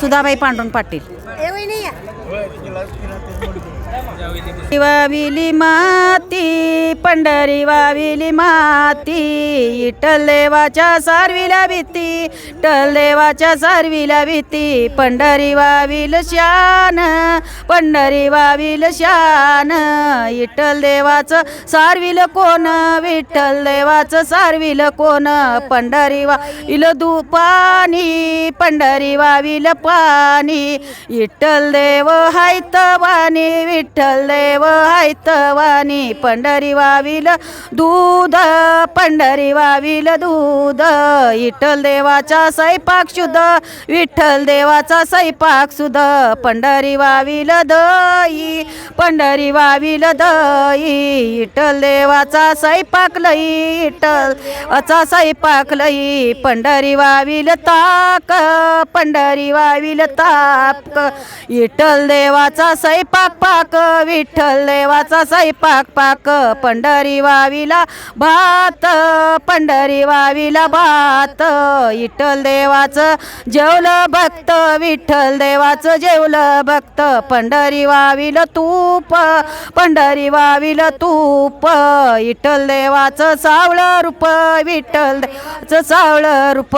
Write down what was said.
सुधाबाई पांडुरंग पाटील. वाविली माती पंढरी वाविली माती इटल देवाच्या भीती टलदेवाच्या सारवीला भीती पंढरी वाविल शान पंढरी वाविल शान इटल देवाचं सारविल कोण विठ्ठल देवाचं सारविल कोण पंढरी वाविल दुपानी पंढरी वाविल पाणी. विठ्ठल देव हायतवानी विठ्ठल देव हायतवानी पंढरी वाविल दूध पंढरी वाविल दूध. विठ्ठल देवाचा सैपाक शुद्ध विठ्ठल देवाचा सैपाक सुध पंढरी वाविल दई पंढरी वाविल दई इटल देवाचा सैपाक लई इटल अचा सैपाक लई पंढरी वाविल ताक पंढरी वाविल ताक इटल देवाचा सैपाक पाक विठ्ठल देवाचा सैपाक पाक पंढरी वाविला भात पंढरी वाविला भात. इटल देवाचं जेवलं भक्त विठ्ठल देवाचं जेवलं भक्त पंढरी वाविल तूप पंढरी वाविल तूप विठ्ठल देवाचं सावळं रूप विठ्ठल देवाचं सावळं रूप.